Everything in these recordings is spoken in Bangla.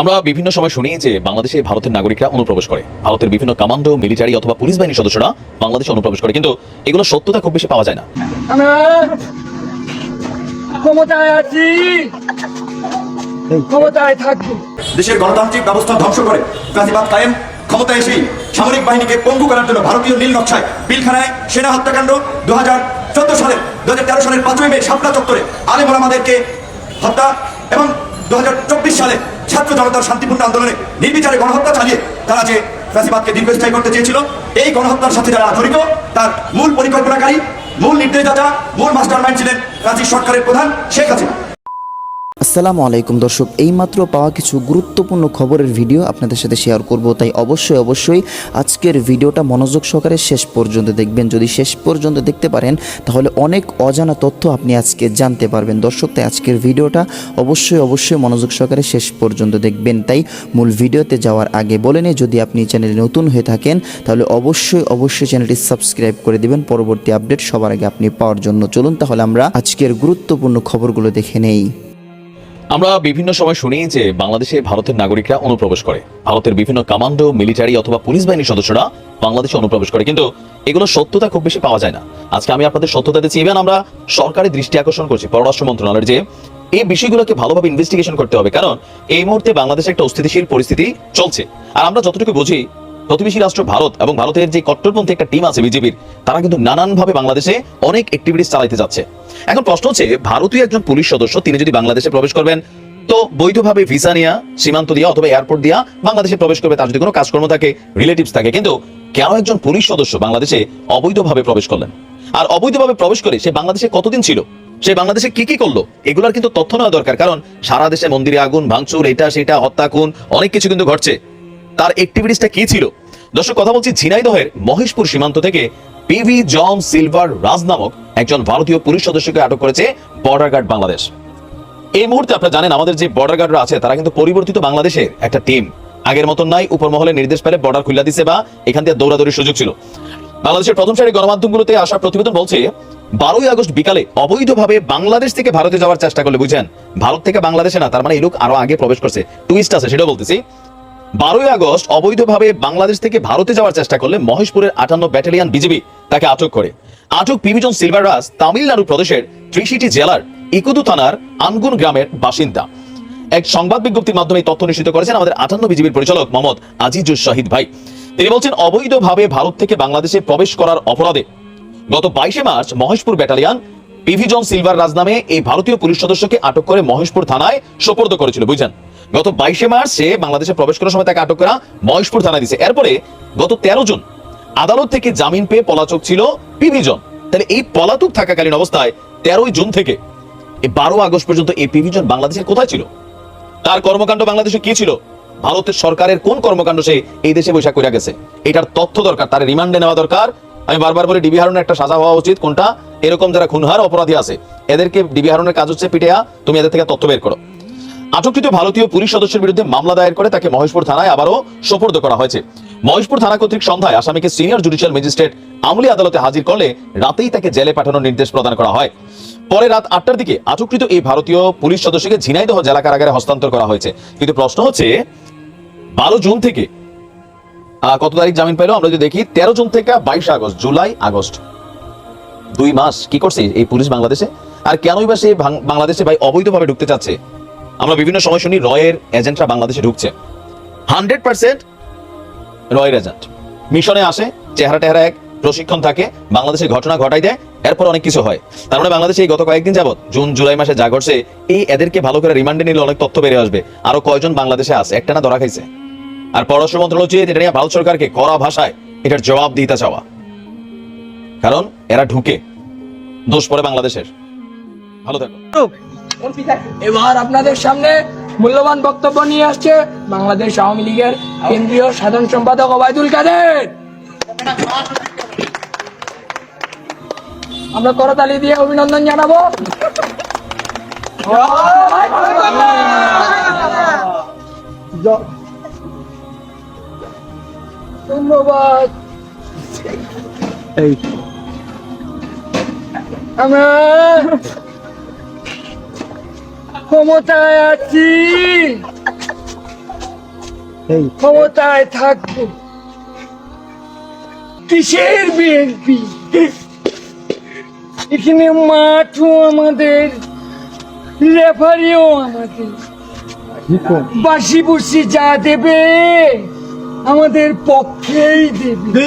আমরা বিভিন্ন সময় শুনি যে বাংলাদেশে ভারতের নাগরিকরা অনুপ্রবেশ করে। ভারতের বিভিন্ন কমান্ডো মিলিটারি অথবা পুলিশ বাহিনীর সদস্যরা বাংলাদেশে অনুপ্রবেশ করে। কিন্তু এগুলো সত্যতা খুব বেশি পাওয়া যায় না। ক্ষমতায় আছি। ক্ষমতায় থাকব। দেশের গণতান্ত্রিক ব্যবস্থা ধ্বংস করে ফ্যাসিবাদ কায়েম ক্ষমতায় এসেই সামরিক বাহিনীকে পঙ্গু করার জন্য ভারতীয় নীল নকশায় পিলখানায় সেনা হত্যাকাণ্ড দু হাজার চোদ্দ সালের দু হাজার তেরো সালের পাঁচই মে শাপলা চত্বরে আলেম আমাদেরকে হত্যা এবং দু হাজার চব্বিশ সালে ছাত্র জনতার শান্তিপূর্ণ আন্দোলনে নির্বিচারে গণহত্যা চালিয়ে তারা যে ফ্যাসিবাদকে দীর্ঘস্থায়ী করতে চেয়েছিল, এই গণহত্যার সাথে যারা জড়িত, তার মূল পরিকল্পনাকারী, মূল নির্দেশদাতা, মূল মাস্টার মাইন্ড ছিলেন রাজ্যের সরকারের প্রধান শেখ হাসিনা। আসসালামু আলাইকুম দর্শক, এইমাত্র পাওয়া কিছু গুরুত্বপূর্ণ খবরের ভিডিও আপনাদের সাথে শেয়ার করব, তাই অবশ্যই অবশ্যই আজকের ভিডিওটা মনোযোগ সহকারে শেষ পর্যন্ত দেখবেন। যদি শেষ পর্যন্ত দেখতে পারেন, তাহলে অনেক অজানা তথ্য আপনি আজকে জানতে পারবেন। দর্শক, তাই আজকের ভিডিওটা অবশ্যই অবশ্যই মনোযোগ সহকারে শেষ পর্যন্ত দেখবেন। তাই মূল ভিডিওতে যাওয়ার আগে বলে নিই, যদি আপনি চ্যানেলে নতুন হয়ে থাকেন, তাহলে অবশ্যই অবশ্যই চ্যানেলটি সাবস্ক্রাইব করে দিবেন। পরবর্তী আপডেট সবার আগে আপনি পাওয়ার জন্য। চলুন তাহলে আমরা আজকের গুরুত্বপূর্ণ খবরগুলো দেখে নেই। আমরা বিভিন্ন সময় শুনি যে বাংলাদেশে ভারতের নাগরিকরা অনুপ্রবেশ করে। ভারতের বিভিন্ন কমান্ডো মিলিটারি অথবা পুলিশ বাহিনীর সদস্যরা বাংলাদেশে অনুপ্রবেশ করে। কিন্তু এগুলো সত্যতা খুব বেশি পাওয়া যায় না। আজকে আমি আপনাদের সত্যতা দিচ্ছি। ইভেন আমরা সরকারের দৃষ্টি আকর্ষণ করছি পররাষ্ট্র মন্ত্রণালয়ের যে এই বিষয়গুলোকে ভালোভাবে ইনভেস্টিগেশন করতে হবে। কারণ এই মুহূর্তে বাংলাদেশে একটা অস্থিতিশীল পরিস্থিতি চলছে। আর আমরা যতটুকু বুঝি প্রতিবেশী রাষ্ট্র ভারত এবং ভারতের যে কট্টরপন্থী একটা টিম আছে বিজেপির, তারা কিন্তু নানানভাবে বাংলাদেশে অনেক অ্যাক্টিভিটিস চালাইতে যাচ্ছে। এখন প্রশ্ন হচ্ছে, ভারতীয় একজন পুলিশ সদস্য, তিনি যদি বাংলাদেশে প্রবেশ করবেন, তো বৈধভাবে ভিসা নিয়ে, সীমান্ত দিয়া অথবা এয়ারপোর্ট দিয়া, বাংলাদেশে প্রবেশ করবে, তার যদি কোনো কাজকর্ম থাকে রিলেটিভস থাকে, কিন্তু কেন একজন পুলিশ সদস্য বাংলাদেশে অবৈধভাবে প্রবেশ করলেন? আর অবৈধভাবে প্রবেশ করে সে বাংলাদেশে কতদিন ছিল? সে বাংলাদেশে কি কি করল? এগুলোর কিন্তু তথ্য নেওয়া দরকার, কারণ সারা দেশে মন্দিরে আগুন, ভাঙচুর, এটা সেটা, হত্যা, খুন, অনেক কিছু কিন্তু ঘটছে। তার অ্যাক্টিভিটিসটা কি ছিল? দর্শক, কথা বলছি ঝিনাইদহের মহেশপুর সীমান্ত থেকে পিভি জন সিলভার রাজ নামক একজন ভারতীয় পুলিশ সদস্যকে আটক করেছে বর্ডার গার্ড বাংলাদেশ এই মুহূর্তে আপনারা জানেন, আমাদের যে বর্ডার গার্ডরা আছে, তারা কিন্তু পরিবর্তিত বাংলাদেশের একটা টিম আগের মতন নাই, উপর মহলে নির্দেশ পেলে বর্ডার খুলে দিছে বা এখান থেকে দৌড়াদৌড়ির সুযোগ ছিল। বাংলাদেশের প্রথম সারি গণমাধ্যমগুলোতে আসা প্রতিবেদন বলছে, বারোই আগস্ট বিকালে অবৈধভাবে বাংলাদেশ থেকে ভারতে যাওয়ার চেষ্টা করলে বুঝছেন ভারত থেকে বাংলাদেশে না, তার মানে এই লোক আরও আগে প্রবেশ করছে। টুইস্ট আছে, সেটাও বলতেছি। বারোই আগস্ট অবৈধভাবে বাংলাদেশ থেকে ভারতে যাওয়ার চেষ্টা করলে মহেশপুরের আটান্ন ব্যাটালিয়ান বিজিবি তাকে আটক করে। আটক পিভিজন সিলভারাস তামিলনাড়ু প্রদেশের ত্রিশিটি জেলার ইকুদু থানার আনগুন গ্রামের বাসিন্দা। এক সংবাদ বিজ্ঞপ্তির মাধ্যমে তথ্য নিশ্চিত করেছেন আমাদের আটান্ন বিজিবির পরিচালক মোহাম্মদ আজিজুর শাহিদ ভাই। তিনি বলছেন, অবৈধভাবে ভারত থেকে বাংলাদেশে প্রবেশ করার অপরাধে গত বাইশে মার্চ মহেশপুর ব্যাটালিয়ান পিভিজন সিলভার রাজ নামে এই ভারতীয় পুলিশ সদস্যকে আটক করে মহেশপুর থানায় সোপর্দ করেছিল, বুঝছেন? গত বাইশে মার্চ বাংলাদেশে প্রবেশ করার সময় তাকে আটক করা মহেশপুর থানায় দিছে এরপরে গত তেরো জন আদালত থেকে জামিন পেয়ে পলাতক ছিল পিভিজন তাহলে এই পলাতক থাকাকালীন অবস্থায় তেরোই জুন থেকে এই বারো আগস্ট পর্যন্ত এই পিভিজন বাংলাদেশের কোথায় ছিল? তার কর্মকাণ্ড বাংলাদেশে কি ছিল? ভারতের সরকারের কোন কর্মকাণ্ড সে এই দেশে বৈশাখ করে গেছে? এটার তথ্য দরকার, তার রিমান্ডে নেওয়া দরকার। আমি বারবার বলি, ডিবি হারুনের একটা সাজা হওয়া উচিত। কোনটা? এরকম যারা খুনহার, অপরাধী আছে। এদেরকে ডিবি হারুনের কাজ হচ্ছে পিটেয়া। তুমি এদের থেকে তথ্য বের করো। আটককৃত ভারতীয় পুলিশ সদস্যের বিরুদ্ধে মামলা দায়ের করে তাকে মহেশপুর থানায় আবারও সোপর্দ করা হয়েছে। মহেশপুর থানা কর্তৃক সন্ধ্যায় আসামিকে সিনিয়র জুডিশিয়াল ম্যাজিস্ট্রেট আমলি আদালতে হাজির করলে রাতেই তাকে জেলে পাঠানোর নির্দেশ প্রদান করা হয়। পরে রাত আটটার দিকে আটককৃত এই ভারতীয় পুলিশ সদস্যকে ঝিনাইদহ জেলা কারাগারে হস্তান্তর করা হয়েছে। কিন্তু প্রশ্ন হচ্ছে, বারো জুন থেকে কত তারিখ জামিন পেল আমরা যদি দেখি, তেরো জুন থেকে বাইশে আগস্ট, জুলাই আগস্ট। দুই মাস কি করছে এই পুলিশ বাংলাদেশে? আর কেনই বা সে বাংলাদেশে ভাই অবৈধভাবে ঢুকতে চাচ্ছে? আমরা বিভিন্ন সময় শুনি রয়ের এজেন্টরা বাংলাদেশে ঢুকছে। হান্ড্রেড পার্সেন্ট রয়ের এজেন্ট। মিশনে আসে, চেহারা টেহারা এক, প্রশিক্ষণ থাকে বাংলাদেশের ঘটনা ঘটাই দেয়, এরপর অনেক কিছু হয়। তার মানে বাংলাদেশে এই গত কয়েকদিন যাবত জুন, জুলাই মাসে যা ঘটছে, এই এদেরকে ভালো করে রিমান্ডে নিলে অনেক তথ্য বেরিয়ে আসবে। আরও কয়জন বাংলাদেশে আছে? একটা না ধরা খাইছে। আর পররাষ্ট্র মন্ত্রণালয় উচিত এটা নিয়ে ভারত সরকারকে কড়া ভাষায় এটার জবাব দিতে চাওয়া। কারণ এরা ঢুকে, দোষ পড়ে বাংলাদেশের। ভালো থাকো। এবার আপনাদের সামনে মূল্যবান বক্তব্য নিয়ে আসছে বাংলাদেশ আওয়ামী লীগের কেন্দ্রীয় সাধারণ সম্পাদক ওবায়দুল কাদের। আমরা করতালি দিয়ে অভিনন্দন জানাব। ধন্যবাদ। আমরা ক্ষমতায় আছি। ক্ষমতায় থাকব। কিসের বিএনপি? এখানে মাঠও আমাদের রেফারিও আমাদের। বাসি বুসি যা দেবে আমাদের পক্ষেই দেবে।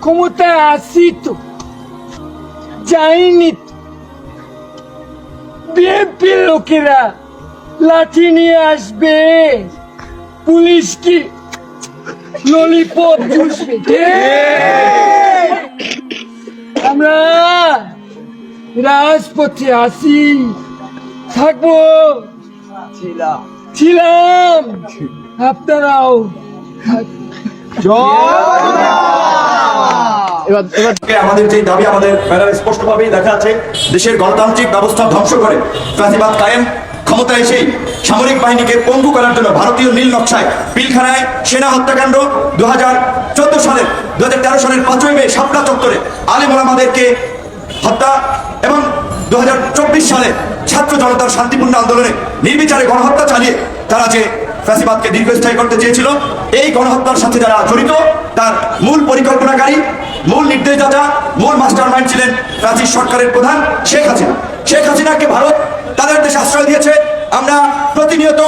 ক্ষমতায় আসি তো। যাইনি তো। বিএনপির লোকেরা লাঠি নিয়ে আসবে। পুলিশ কি ললিপপ চুষবে? আমরা রাজপথে আসি। থাকব। ছিলাম। আপনারাও আমাদের যে দাবি আমাদের ব্যানারে স্পষ্টভাবেই দেখা আছে দেশের গণতান্ত্রিক ব্যবস্থা ধ্বংস করে কায়েম ক্ষমতা এসেই সামরিক বাহিনীকে পঙ্গু করার জন্য ভারতীয় নীল নকশায় পিলখানায় সেনা হত্যাকাণ্ড দু হাজার চোদ্দ সালের দু হাজার তেরো সালের পাঁচই মে শাপলা চত্বরে আলিম আমাদেরকে হত্যা এবং দু হাজার চব্বিশ সালে ছাত্র জনতার শান্তিপূর্ণ আন্দোলনে নির্বিচারে গণহত্যা চালিয়ে তারা যে ফ্যাসিবাদকে দীর্ঘস্থায়ী করতে চেয়েছিল। এই গণহত্যার সাথে যারা জড়িত, তার মূল পরিকল্পনাকারী, মূল নির্দেশদাতা, মূল মাস্টার মাইন্ড ছিলেন প্রাচীন সরকারের প্রধান শেখ হাসিনা। শেখ হাসিনাকে ভারত তাদের দেশে আশ্রয় দিয়েছে। আমরা প্রতিনিয়ত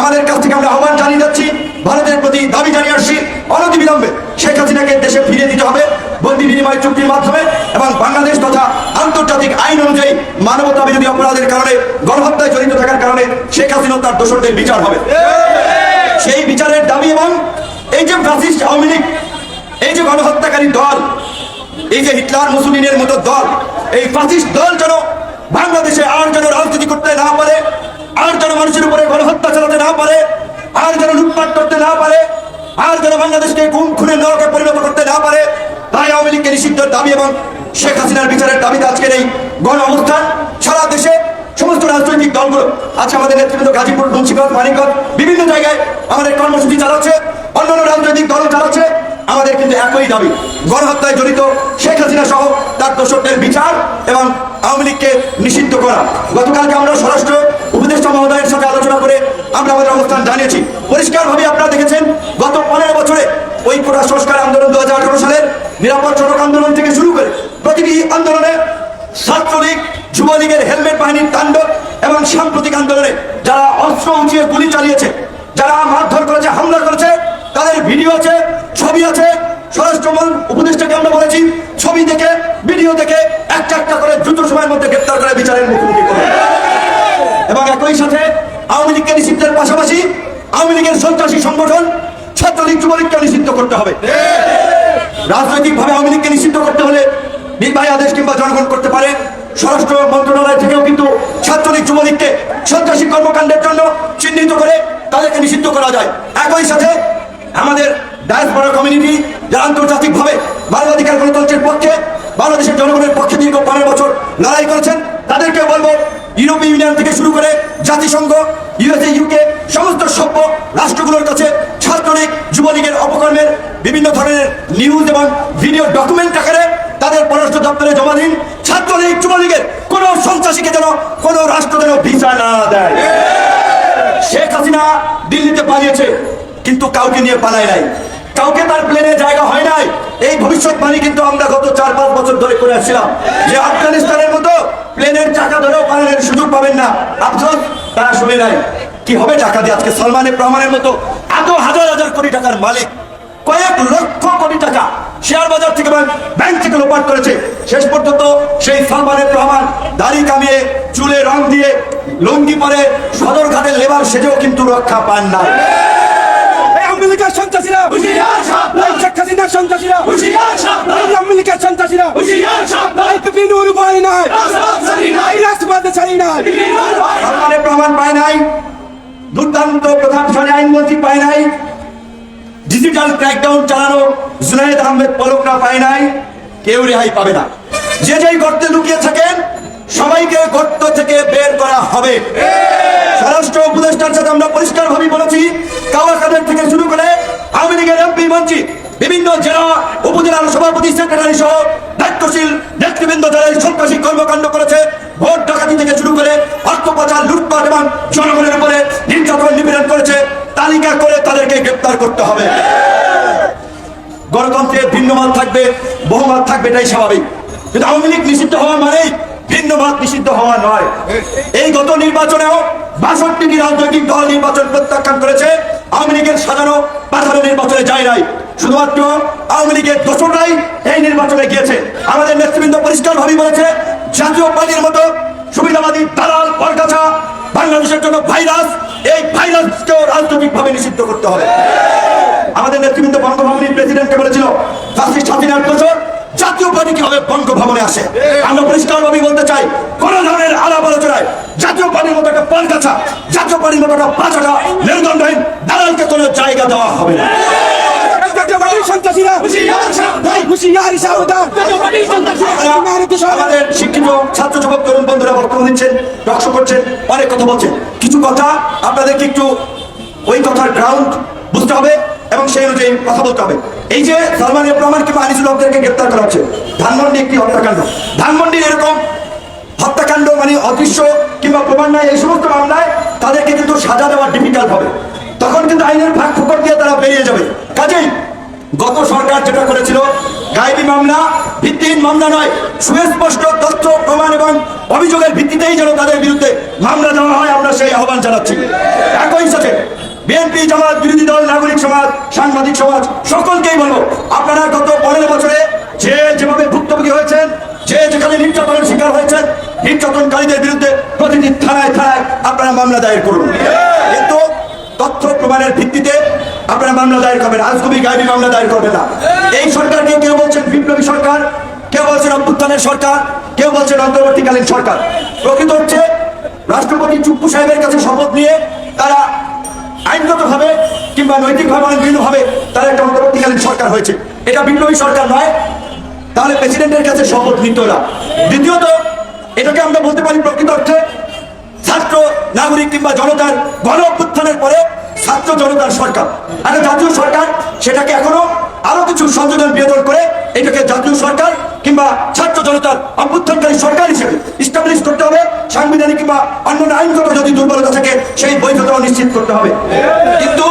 আমাদের কাছ থেকে আমরা আহ্বান জানিয়ে যাচ্ছি, ভারতের প্রতি দাবি জানিয়ে আসছি অনতিবিলম্বে শেখ হাসিনাকে দেশে ফিরিয়ে দিতে হবে বন্দি বিনিময় চুক্তির মাধ্যমে এবং বাংলাদেশ তথা আন্তর্জাতিক আইন অনুযায়ী মানবতা বিরোধী অপরাধের কারণে, গণহত্যায় জড়িত থাকার কারণে শেখ হাসিনা তার দোষরদের বিচার হবে। সেই বিচারের দাবি এবং এই যে ফ্যাসিস্ট আওয়ামী লীগ, এই যে গণহত্যাকারী দল, এই যে হিটলার মুসলিনের মতো দল, এই ফাসিস্ট দল যেন বাংলাদেশে আর যেন রাজনীতি করতে না পারে, আর যেন মানুষের উপরে গণহত্যা চালাতে না পারে, আর যেন লুটপাট করতে না পারে, আর যেন বাংলাদেশকে গুম খুনের নরকে পরিণত করতে না পারে, তাই আওয়ামী লীগকে নিষিদ্ধের দাবি এবং শেখ হাসিনার বিচারের দাবিতে আজকের এই গণ অবস্থান সারা দেশে সমস্ত রাজনৈতিক দলগুলো আজকে আমাদের নেতৃবৃন্দ গাজীপুর, মুন্সিগঞ্জ, মানিকগঞ্জ, বিভিন্ন জায়গায় আমাদের কর্মসূচি চালাচ্ছে, অন্যান্য রাজনৈতিক দল চালাচ্ছে। আমাদের কিন্তু একই দাবি, গণহত্যায় জড়িত শেখ হাসিনা সহ তার দোষকদের বিচার এবং আওয়ামী লীগকে নিষিদ্ধ করা। গতকালকে আমরা স্বরাষ্ট্র উপদেষ্টা মহোদয়ের সাথে আলোচনা করে আমরা আমাদের অবস্থান জানিয়েছি। পরিষ্কারভাবে আপনারা দেখেছেন, গত পনেরো বছরে ওই কোটা সংস্কার আন্দোলন দু হাজার আঠেরো সালের নিরাপদ সড়ক আন্দোলন থেকে শুরু করে প্রতিটি আন্দোলনে ছাত্রলীগ যুবলীগের হেলমেট বাহিনীর তাণ্ডব এবং সাম্প্রতিক আন্দোলনে যারা অস্ত্র উঁচিয়ে গুলি চালিয়েছে, যারা মারধর করেছে, হামলা করেছে, তাদের ভিডিও আছে, ছবি আছে। স্বরাষ্ট্র মন- উপদেষ্টাকে আমরা বলেছি, ছবি দেখে, ভিডিও দেখে, একটা একটা করে দ্রুত সময়ের মধ্যে গ্রেপ্তার করে বিচারের মুখোমুখি করে এবং একই সাথে আওয়ামী লীগকে নিষিদ্ধের পাশাপাশি আওয়ামী লীগের সন্ত্রাসী সংগঠন, ছাত্রলীগ যুবলীগকে নিষিদ্ধ করতে হবে। রাজনৈতিকভাবে আওয়ামী লীগকে নিষিদ্ধ করতে হলে নির্বাহী আদেশ কিংবা জনগণ করতে পারে। স্বরাষ্ট্র মন্ত্রণালয় থেকেও কিন্তু ছাত্রলীগ যুবলীগকে সন্ত্রাসী কর্মকাণ্ডের জন্য চিহ্নিত করে তাদেরকে নিষিদ্ধ করা যায়। একই সাথে আমাদের ডায়াসপোরা কমিউনিটি যারা আন্তর্জাতিকভাবে মানবাধিকার গণতন্ত্রের পক্ষে, বাংলাদেশের জনগণের পক্ষে দীর্ঘ পনেরো বছর লড়াই করেছেন তাদেরকে বলব ইউরোপীয় ইউনিয়ন থেকে শুরু করে জাতিসংঘ ইউএসএ ইউকে সমস্ত সভ্য রাষ্ট্রগুলোর কাছে ছাত্রলীগ, যুবলীগের অপকর্মের বিভিন্ন ধরনের নিউজ এবং ভিডিও ডকুমেন্ট আকারে তাদের পররাষ্ট্র দপ্তরে জমা দিন। ছাত্রলীগ যুবলীগের কোন সন্ত্রাসীকে যেন কোন রাষ্ট্র যেন ভিসা না দেয়। শেখ হাসিনা দিল্লিতে পালিয়েছে, কিন্তু কাউকে নিয়ে পালায় নাই। কাউকে তার প্লেনে জায়গা হয় নাই। এই ভবিষ্যৎবাণী কিন্তু আমরা গত চার পাঁচ বছর ধরে করে আসছিলাম। যে আফগানিস্তানের মতো প্লেনের চাকা ধরেও পালানোর সুযোগ পাবেন না। আফসোস, তারা শুনে নাই। কি হবে টাকা দিয়ে? আজকে সালমানের প্রমাণের মতো এত হাজার হাজার কোটি টাকার মালিক কয়েক লক্ষ কোটি টাকা শেয়ার বাজার থেকে ব্যাংক থেকে লোপাট করেছে। শেষ পর্যন্ত সেই সালমানের রহমান দাড়ি কামিয়ে চুলে রং দিয়ে লুঙ্গি পরে সদরঘাটের লেবার সেজেও কিন্তু রক্ষা পান না লীগের সন্ত্রাসীরা! শেখ হাসিনার সন্ত্রাসীরা! নাই। রাষ্ট্রবাদে ছাড়ি নাই। রহমান পায় নাই। দুর্দান্ত প্রধানশালী আইনমন্ত্রী পায় নাই। ডিজিটাল ক্র্যাকডাউন চালানো জুনায়েদ আহমেদ পলকরা পায় নাই, কেউ রেহাই পাবে না। যে যেই গর্তে লুকিয়ে থাকেন, সবাইকে গর্ত থেকে বের করা হবে। স্বরাষ্ট্র উপদেষ্টার সাথে আমরা পরিষ্কার ভাবে বলেছি কাওয়া কাদের থেকে শুরু করে আওয়ামী লীগের এমপি, মন্ত্রী, বিভিন্ন জেলা, উপজেলার সভাপতি, সেক্রেটারি সহ দায়িত্বশীল নেতৃবৃন্দ যারা এই সন্ত্রাসী কর্মকাণ্ড করেছে, ভোট ডাকাতি থেকে শুরু করে অর্থ পাচার, লুটপাট এবং জনগণের উপরে নির্যাতন তালিকা করে তাদেরকে গ্রেপ্তার করতে হবে। গণতন্ত্রে ভিন্নমত থাকবে, বহুমত থাকবে, এটাই স্বাভাবিক। কিন্তু আওয়ামী লীগ নিষিদ্ধ হওয়া মানেই ভিন্নমত নিষিদ্ধ হওয়া নয়। এই গত নির্বাচনেও বাষট্টিটি রাজনৈতিক দল নির্বাচন প্রত্যাখ্যান করেছে। আওয়ামী লীগের সাজানো পাঠানো নির্বাচনে যায় নাই। শুধুমাত্র আওয়ামী লীগের দোষরাই এই নির্বাচনে গিয়েছে। আমাদের নেতৃবৃন্দ পরিষ্কার ভাবে বলেছে, জাতীয় পার্টির মতো সুবিধাবাদী দালাল কলকাতা বাংলাদেশের জন্য ভাইরাস এই ভাইরাসকেও রাজনৈতিকভাবে নিষিদ্ধ করতে হবে। আমাদের নেতৃবৃন্দ বঙ্গভবনের প্রেসিডেন্টকে বলেছিল, ফাসিস্ট হাসিনার বছর জাতীয় পার্টি কীভাবে বঙ্গভবনে আসে। আমরা পরিষ্কার ভাবে বলতে চাই কোন ধরনের আলাপ আলোচনায় জাতীয় পার্টির মতো একটা পালকাছা জাতীয় পার্টির মতো একটা পাঁচাটা মেরুদণ্ডহীন দালালকে কোনো জায়গা দেওয়া হবে না। সন্ত্রাসীরা হুশিয়ারি সাবধান আমাদের শিক্ষিত ছাত্র যুবক তরুণ বন্ধুরা বক্তব্য দিচ্ছেন রক্ষ করছেন অনেক কথা বলছেন। কিছু কথা আপনাদেরকে একটু ওই কথার গ্রাউন্ড বুঝতে হবে এবং সেই অনুযায়ী কথা বলতে হবে। এই যে সালমান রহমান কিংবা আনিসুল হকদেরকে গ্রেপ্তার করা হচ্ছে ধানমন্ডি একটি হত্যাকাণ্ড। ধানমন্ডির এরকম হত্যাকাণ্ড মানে অদৃশ্য কিংবা প্রমাণ নাই এই সমস্ত মামলায় তাদেরকে কিন্তু সাজা দেওয়া ডিফিকাল্ট হবে। তখন কিন্তু আইনের ভাগ ফুকর দিয়ে তারা বেরিয়ে যাবে। কাজেই গত সরকার যেটা করেছিল, গায়েবী মামলা ভিত্তিহীন মামলা নয়, সুস্পষ্ট তথ্য, প্রমাণ এবং অভিযোগের ভিত্তিতেই যেন তাদের বিরুদ্ধে মামলা দেওয়া হয়, আমরা সেই আহ্বান জানাচ্ছি। একই সাথে বিএনপি, জামাত, বিরোধী দল, নাগরিক সমাজ, সাংবাদিক সমাজ, সকলকেই বলব, আপনারা গত পনেরো বছরে যে যেভাবে ভুক্তভোগী হয়েছেন, যে যেখানে নির্যাতনের শিকার হয়েছেন, নির্যাতনকারীদের বিরুদ্ধে প্রতিটি থানায় থানায় আপনারা মামলা দায়ের করুন। কিন্তু তথ্য, প্রমাণের ভিত্তিতে আপনারা মামলা দায়ের করবেন আজগুবি গাইবি মামলা দায়ের করবেন না। এই সরকারকে কেউ বলছেন বিপ্লবী সরকার, কেউ বলছেন অভ্যুত্থানের সরকার, কেউ বলছেন অন্তর্বর্তীকালীন সরকার। প্রকৃত হচ্ছে, রাষ্ট্রপতি চুপ্পু সাহেবের কাছে শপথ নিয়ে তারা আইনগতভাবে কিংবা নৈতিকভাবে অনেক বিভিন্নভাবে তারা একটা অন্তর্বর্তীকালীন সরকার হয়েছে। এটা বিপ্লবী সরকার নয়, তাহলে প্রেসিডেন্টের কাছে শপথ নিত না। দ্বিতীয়ত, এটাকে আমরা বলতে পারি প্রকৃত অর্থে ছাত্র, নাগরিক কিংবা জনতার গণ অভ্যুত্থানের পরে ছাত্র জনতার সরকার। একটা জাতীয় সরকার, সেটাকে এখনও আরও কিছু সংযোজন বিয়োজন করে এটাকে জাতীয় সরকার কিংবা ছাত্র জনতার অভ্যুত্থানকারী সরকার হিসেবে ইস্টাবলিশ করতে হবে, সাংবিধানিক কিংবা অন্যান্য আইনগত যদি দুর্বলতা থাকে, সেই বৈধতাও নিশ্চিত করতে হবে। কিন্তু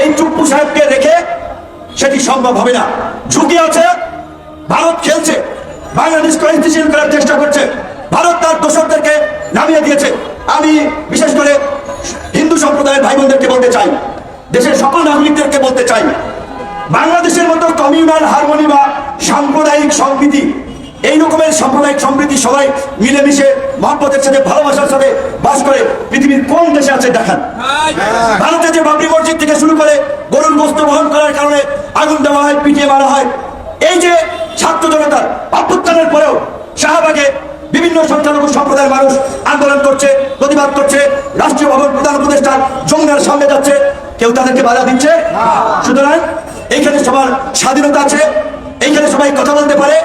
এই চুপ্পু সাহেবকে রেখে সেটি সম্ভব হবে না। ঝুঁকি আছে, ভারত খেলছে বাংলাদেশকে স্থিতিশীল করার চেষ্টা করছে, ভারত তার দোষকদেরকে নামিয়ে দিয়েছে। আমি বিশেষ করে ভাই বোনদেরকে বলতে চাই, দেশের সকল নাগরিকদেরকে বলতে চাই, বাংলাদেশের মতো কমিউনাল হারমোনি বা সাম্প্রদায়িক সম্প্রীতি, এই রকমের সাম্প্রদায়িক সম্প্রীতি সবাই মিলেমিশে মহব্বতের সাথে, ভালোবাসার সাথে বাস করে পৃথিবীর কোন দেশে আছে দেখান। ভারতে যে বাবরি মসজিদ থেকে শুরু করে গরুর গোস্ত বহন করার কারণে আগুন দেওয়া হয়, পিটিয়ে মারা হয়, এই যে ছাত্র জনতার অভ্যুত্থানের পরেও শাহবাগে বিভিন্ন সংখ্যালঘু সম্প্রদায়ের মানুষ আন্দোলন করছে প্রতিবাদ করছে রাষ্ট্রীয় ভবন প্রধান উপদেষ্টা যমুনার সামনে যাচ্ছে। কেউ তাদেরকে বাধা দিচ্ছে? সুতরাং এইখানে সবার স্বাধীনতা আছে এইখানে সবাই কথা বলতে পারে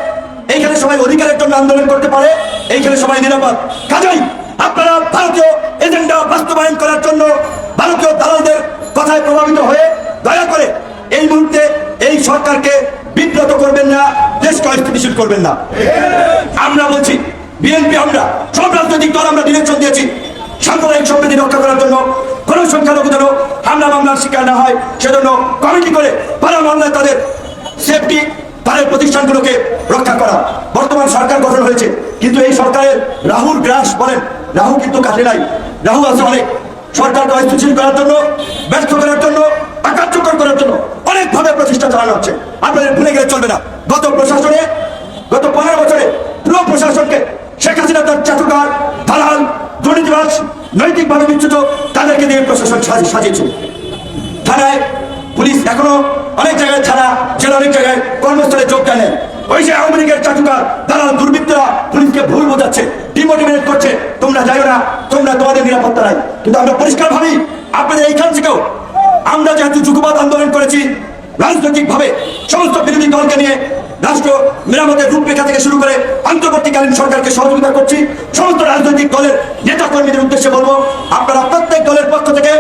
এইখানে সবাই অধিকারের জন্য আন্দোলন করতে পারে এইখানে সবাই নিরাপদ। কাজেই আপনারা ভারতীয় এজেন্ডা বাস্তবায়ন করার জন্য ভারতীয় দালালদের কথায় প্রভাবিত হয়ে দয়া করে এই মুহূর্তে এই সরকারকে বিব্রত করবেন না দেশকে অস্থিতিশীল করবেন না। আমরা বলছি বিএনপি আমরা, সব রাজনৈতিক দল আমরা ডিরেকশন দিয়েছি। সাম্প্রদায়িক সম্প্রীতি রক্ষা করার জন্য কোন যেন হামলা মামলার শিকার না হয়, সেজন্য কমিটি করে পাড়া মামলায় তাদের সেফটি তাদের প্রতিষ্ঠানগুলোকে রক্ষা করা। বর্তমান সরকার গঠন হয়েছে, কিন্তু এই সরকারের রাহুল গ্রাস বলেন, রাহু কিন্তু কাটে নাই। রাহু আছে অনেক। সরকারকে অস্থিতিশীল করার জন্য, ব্যর্থ করার জন্য অকার্যকর করার জন্য অনেকভাবে প্রচেষ্টা চালানো হচ্ছে। আপনাদের ভুলে গেলে চলবে না। গত প্রশাসনে গত পনেরো বছরে পুরো প্রশাসনকে শেখ হাসিনা তার চাটুকার, দালাল, দুর্নীতিবাজ, নৈতিকভাবে বিচ্যুত, তাদেরকে দিয়ে প্রশাসন সাজি- সাজিয়েছে। থানায় পুলিশ এখনও অনেক জায়গায় থানা, জেলা অনেক জায়গায় কর্মস্থলে যোগ দেয় ওই যে আওয়ামী লীগের চাটুকার, দালাল, দুর্বৃত্তরা পুলিশকে ভুল বোঝাচ্ছে, ডিমোটিভেট করছে। তোমরা যাইও না, তোমরা তোমাদের নিরাপত্তা নাই। কিন্তু আমরা পরিষ্কার ভাবি আপনাদের এইখান থেকেও আমরা যেহেতু যুগবাদ আন্দোলন করেছি রাজনৈতিক ভাবে সমস্ত বিরোধী দলকে নিয়ে রাষ্ট্র মেরামতের রূপরেখা থেকে শুরু করে অন্তর্বর্তীকালীন সরকারকে সহযোগিতা করছি, সমস্ত রাজনৈতিক দলের নেতা কর্মীদের উদ্দেশ্যে বলব, আপনারা প্রত্যেক দলের পক্ষ থেকে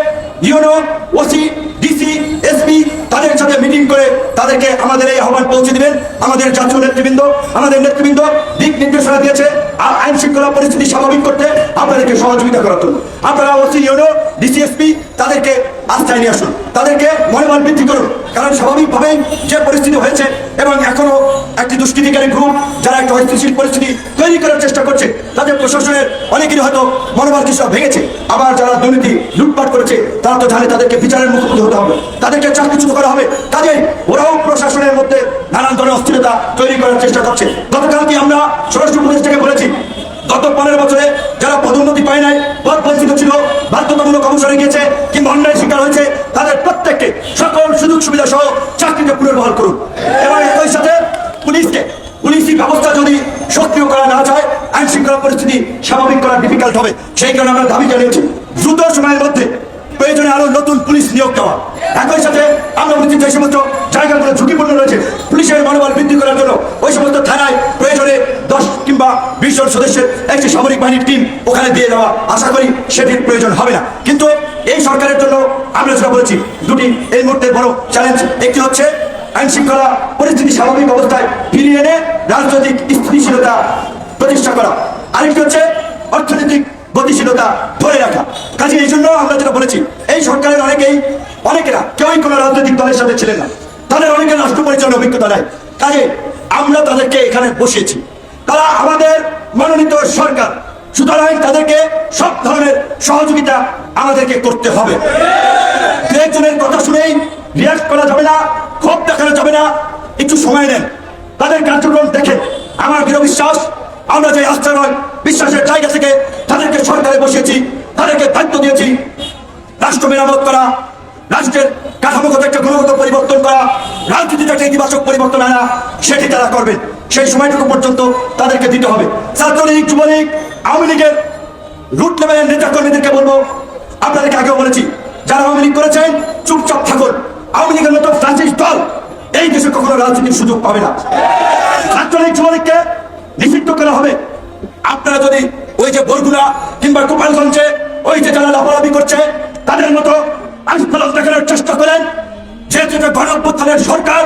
ইউনো, ওসি, ডিসি, এসপি, তাদের সাথে মিটিং করে তাদেরকে আমাদের এই আহ্বান পৌঁছে দিবেন। আমাদের জাতীয় নেতৃবৃন্দ, আমাদের নেতৃবৃন্দ দিক নির্দেশনা দিয়েছে, আর আইন শৃঙ্খলা পরিস্থিতি স্বাভাবিক করতে আপনাদেরকে সহযোগিতা করার জন্য। আপনারা ওসি, ইউনো ডিসিএসপি তাদেরকে আস্থায় নিয়ে আসুন। তাদেরকে মনোবল বৃদ্ধি করুন। কারণ স্বাভাবিকভাবেই যে পরিস্থিতি হয়েছে এবং এখনও একটি দুষ্কৃতিকারী গ্রুপ যারা একটা অস্থিতিশীল পরিস্থিতি তৈরি করার চেষ্টা করছে, তাদের প্রশাসনের অনেকেরই হয়তো মনোবল কিছু ভেঙেছে। আবার যারা দুর্নীতি, লুটপাট করেছে, তারা তো জানে তাদেরকে বিচারের মুখোমুখি হতে হবে। তাদেরকে চাকরিচ্যুত করা হবে। কাজেই ওরাও প্রশাসনের মধ্যে নানান ধরনের অস্থিরতা তৈরি করার চেষ্টা করছে। গতকালকে আমরা স্বরাষ্ট্র উপদেষ্টাকে বলেছি, গত পনেরো বছরে যারা পদোন্নতি পায় নাই, পদ বঞ্চিত ছিল, বাধ্যতামূলক অবসরে গিয়েছে কিংবা অন্যায় শিকার হয়েছে সুযোগ সুবিধা সহ চাকরিতে পুনর্বহাল করুন। এবং একই সাথে পুলিশকে, পুলিশি ব্যবস্থা যদি সক্রিয় করা না যায় আইন শৃঙ্খলা পরিস্থিতি স্বাভাবিক করা ডিফিকাল্ট হবে। সেই কারণে আমরা দাবি জানিয়েছি, দ্রুত সময়ের মধ্যে প্রয়োজনে আরও নতুন পুলিশ নিয়োগ দেওয়া। একই সাথে আমরা বলছি যে সমস্ত জায়গাগুলো ঝুঁকিপূর্ণ রয়েছে, পুলিশের মনোবল বৃদ্ধি করার জন্য ওই সমস্ত থানায় প্রয়োজনে দশ কিংবা বিশ জন সদস্যের একটি সামরিক বাহিনীর টিম ওখানে দিয়ে দেওয়া। আশা করি সেটির প্রয়োজন হবে না। কিন্তু এই সরকারের জন্য আমরা যেটা বলেছি, দুটি এই মুহূর্তে বড় চ্যালেঞ্জ একটি হচ্ছে আইন শৃঙ্খলা পরিস্থিতি স্বাভাবিক অবস্থায় ফিরিয়ে এনে রাজনৈতিক স্থিতিশীলতা প্রতিষ্ঠা করা। আরেকটি হচ্ছে অর্থনৈতিক গতিশীলতা ধরে রাখা। কাজে এই জন্য আমরা যেটা বলেছি, এই সরকারের অনেকেই, অনেকেরা, কেউই কোনো রাজনৈতিক দলের সাথে ছিলেন না। তাদের অনেকের রাষ্ট্র পরিচালনার অভিজ্ঞতা নাই। কাজে আমরা তাদেরকে এখানে বসিয়েছি। তারা আমাদের মনোনীত সরকার। সুতরাং তাদেরকে সব ধরনের সহযোগিতা আমাদেরকে করতে হবে। একজনের কথা শুনেই রিয়াক্ট করা যাবে না, ক্ষোভ দেখানো যাবে না। একটু সময় নেন। তাদের কার্যক্রম দেখে আমার দৃঢ় বিশ্বাস, আমরা যে আস্থা নয়, বিশ্বাসের জায়গা থেকে তাদেরকে সরকারে বসিয়েছি, তাদেরকে দায়িত্ব দিয়েছি। রাষ্ট্র মেরামত করা, রাষ্ট্রের কাঠামোগত একটা গুণগত পরিবর্তন করা রাজনীতিতে একটা ইতিবাচক পরিবর্তন আনা, সেটি তারা করবেন। সেই সময়টুকু পর্যন্ত তাদেরকে দিতে হবে। ছাত্রলীগ, যুবলীগ আওয়ামী লীগের রুট লেভেলের নেতা কর্মীদেরকে বলব, আপনাদেরকে আগেও বলেছি, যারা আওয়ামী লীগ করেছেন, চুপচাপ থাকুন। আওয়ামী লীগের মতো ফ্রান্সিস দল এই দেশে কখনো রাজনীতির সুযোগ পাবে না। ছাত্রলীগ যুবলীগকে নিষিদ্ধ করা হবে। আপনারা যদি ওই যে বরগুনা কিংবা গোপালগঞ্জে ওই যে যারা লাফালাফি করছে, তাদের মতো আস্ফলন দেখানোর চেষ্টা করেন, যেহেতু গণ সরকার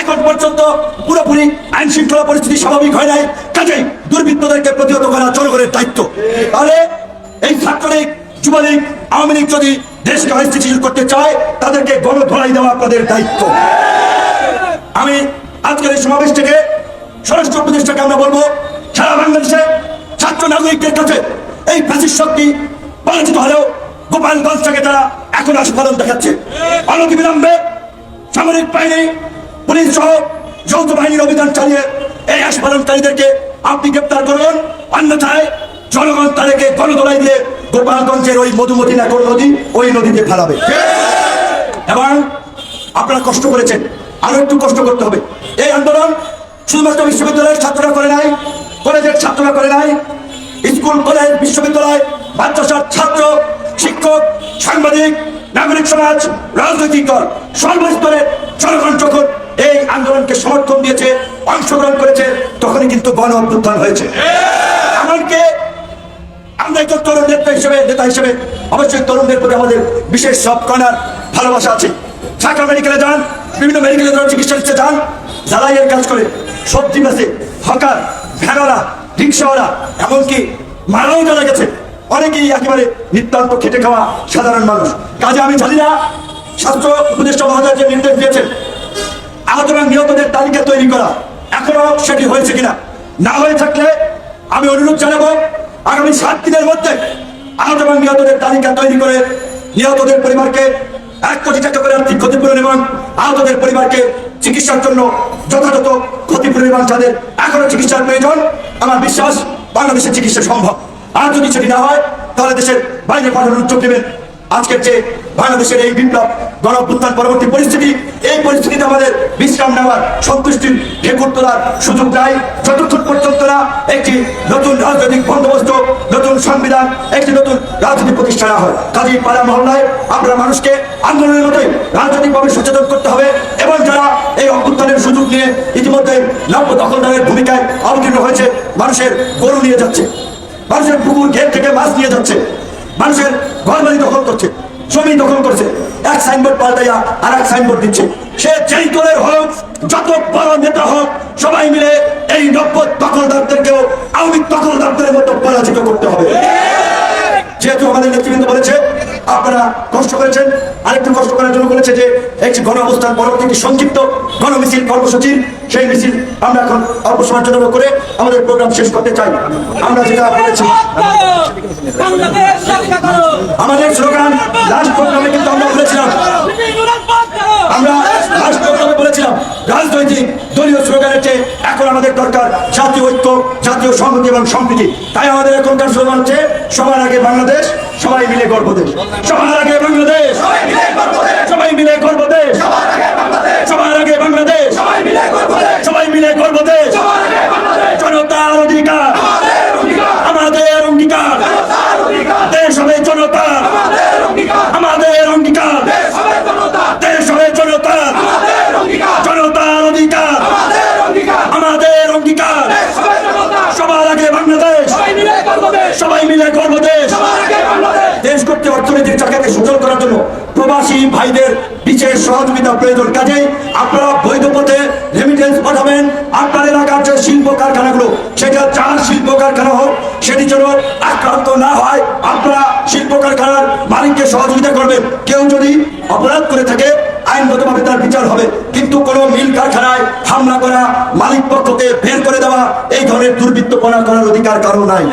এখন পর্যন্ত পুরোপুরি আইন শৃঙ্খলা পরিস্থিতি স্বাভাবিক হয় নাই। কাজেই দুর্বৃত্তদেরকে প্রতিহত করা জনগণের দায়িত্ব। তাহলে এই ছাত্রলীগ, যুবলীগ, আওয়ামী লীগ যদি দেশকে অস্থিতিশীল করতে চায়, তাদেরকে গণধোলাই দেওয়া আপনাদের দায়িত্ব। আমি আজকের এই সমাবেশ থেকে স্বরাষ্ট্র উপদেষ্টাকে আমরা বলব, সারা বাংলাদেশে ছাত্র নাগরিকদের কাছে এই ফ্যাসিস শক্তি পরাজিত হলেও গোপালগঞ্জ থেকে তারা এখন আস্ফালন দেখাচ্ছে। অনতিবিলম্বে সামরিক বাহিনী পুলিশ সহ যৌথ বাহিনীর অভিযান চালিয়ে এই আস্ফালনকারীদেরকে আপনি গ্রেপ্তার করুন। অন্যথায় জনগণ তাদেরকে গণদোলাই দিয়ে গোপালগঞ্জের ওই মধুমতি নাগর নদী, ওই নদীতে ফেলাবে। এবং আপনারা কষ্ট করেছেন। আরও একটু কষ্ট করতে হবে। এই আন্দোলন শুধুমাত্র বিশ্ববিদ্যালয়ের ছাত্ররা করে নাই, কলেজের ছাত্ররা করে নাই, স্কুল, কলেজ, বিশ্ববিদ্যালয়, মাদ্রাসার ছাত্র, শিক্ষক, সাংবাদিক, নাগরিক সমাজ, রাজনৈতিক দল, সর্বস্তরের জনগণ যখন এই আন্দোলনকে সমর্থন দিয়েছে, অংশগ্রহণ করেছে, তখনই কিন্তু গণ অভ্যুত্থান হয়েছে। এমনকি আমরা একজন তরুণ নেতা হিসেবে নেতা হিসেবে অবশ্যই তরুণদের প্রতি আমাদের বিশেষ সব কর্নার ভালোবাসা আছে। ঢাকা মেডিকেলে যান, বিভিন্ন মেডিকেলে যারা চিকিৎসা দিচ্ছে যান, জ্বালাইয়ের কাজ করে, সবজি বেছে হকার, ভ্যানওয়ালা, রিক্সাওয়ালা, এমনকি মারাও জানা গেছে। অনেকেই একেবারে নিতান্ত খেটে খাওয়া সাধারণ মানুষ। কাজে আমি জানি না, স্বাস্থ্য উপদেষ্টা মহোদয় যে নির্দেশ দিয়েছেন। আহত এবং নিহতদের তালিকা তৈরি করা। এখনও সেটি হয়েছে কিনা? না হয়ে থাকলে আমি অনুরোধ জানাব, আগামী সাত দিনের মধ্যে আহত এবং নিহতদের তালিকা তৈরি করে নিহতদের পরিবারকে এক কোটি টাকা করে আর্থিক ক্ষতিপূরণ এবং আহতদের পরিবারকে চিকিৎসার জন্য যথাযথ ক্ষতিপূরণ এবং যাদের এখনও চিকিৎসার প্রয়োজন, আমার বিশ্বাস বাংলাদেশের চিকিৎসা সম্ভব। আর যদি সেটি না হয়, তাহলে দেশের বাইরে পাঠানোর উদ্যোগ নেবেন। আজকের যে বাংলাদেশের এই বিপ্লব গণ পরবর্তী পরিস্থিতি, এই পরিস্থিতিতে আমাদের বিশ্রাম নেওয়ার সন্তুষ্টির ঢেকুর তোলার সুযোগ নাই। যতক্ষণ পর্যন্ত না একটি নতুন রাজনৈতিক বন্দোবস্ত, নতুন সংবিধান, একটি নতুন রাজনীতি প্রতিষ্ঠা না হয়। কাজী পাড়া মহল্লায় আমরা মানুষকে আন্দোলনের মতোই রাজনৈতিকভাবে সচেতন করতে হবে এবং যারা এই অভ্যুত্থানের সুযোগ নিয়ে ইতিমধ্যে নব্য দখলদারের ভূমিকায় অবতীর্ণ হয়েছে, মানুষের গরু নিয়ে যাচ্ছে। মানুষের পুকুর, ঘের থেকে মাছ নিয়ে যাচ্ছে। মানুষের ঘর বাড়ি দখল করছে, জমি দখল করছে, এক সাইনবোর্ড পাল্টাইয়া আর এক সাইনবোর্ড দিচ্ছে। সে যেই দলের হোক, যত বড় নেতা হোক, সবাই মিলে এই নব্য দখলদারদেরকেও আওয়ামী দখলদারদের মতো পরাজিত করতে হবে। যেহেতু আমাদের নেতৃবৃন্দ বলেছে আপনারা কষ্ট করেছেন, আরেকটু কষ্ট করার জন্য বলেছে যে, একটি গণ অবস্থান পরবর্তী একটি সংক্ষিপ্ত গণ মিছিল কর্মসূচি সেই মিছিল আমরা এখন অল্প সময়ের জন্য করে আমাদের প্রোগ্রাম শেষ করতে চাই। আমরা যেটা বলেছি, আমাদের স্লোগান লাস্ট প্রোগ্রামে কিন্তু আমরা বলেছিলাম। আমরা লাস্ট প্রোগ্রামে বলেছিলাম, রাজনৈতিক দলীয় স্লোগানের চেয়ে এখন আমাদের দরকার জাতীয় ঐক্য, জাতীয় সংহতি এবং সম্প্রীতি। তাই আমাদের এখনকার স্লোগান হচ্ছে, সবার আগে বাংলাদেশ সবাই মিলে গর্ব দেশ সবার আগে বাংলাদেশ। সবাই মিলে গর্ব দেশ সবার আগে বাংলাদেশ। সবাই মিলে গর্ব দেশ জনতার অধিকার। আমাদের অঙ্গীকার। দেশ হবে জনতা আমাদের অঙ্গীকার দেশ হবে জনতার জনতার অধিকার আমাদের অঙ্গীকার সবার আগে বাংলাদেশ সবাই মিলে গর্ব দেশ দেশ করতে অর্থনৈতিক চাকাকে সচল করার জন্য প্রবাসী ভাইদের বিশেষ সহযোগিতা প্রয়োজন। কাজে আপনারা বৈধ পথে রেমিটেন্স পাঠাবেন। আপনার এলাকার যে শিল্প কারখানাগুলো সেটা চার শিল্প কারখানা হোক সেটি যেন আক্রান্ত না হয়। আপনারা শিল্প কারখানার মালিককে সহযোগিতা করবেন। কেউ যদি অপরাধ করে থাকে আইনগতভাবে তার বিচার হবে। কিন্তু কোনো মিল কারখানায় হামলা করা মালিক পক্ষকে বের করে দেওয়া এই ধরনের দুর্বৃত্তপনা করার অধিকার কারও নাই।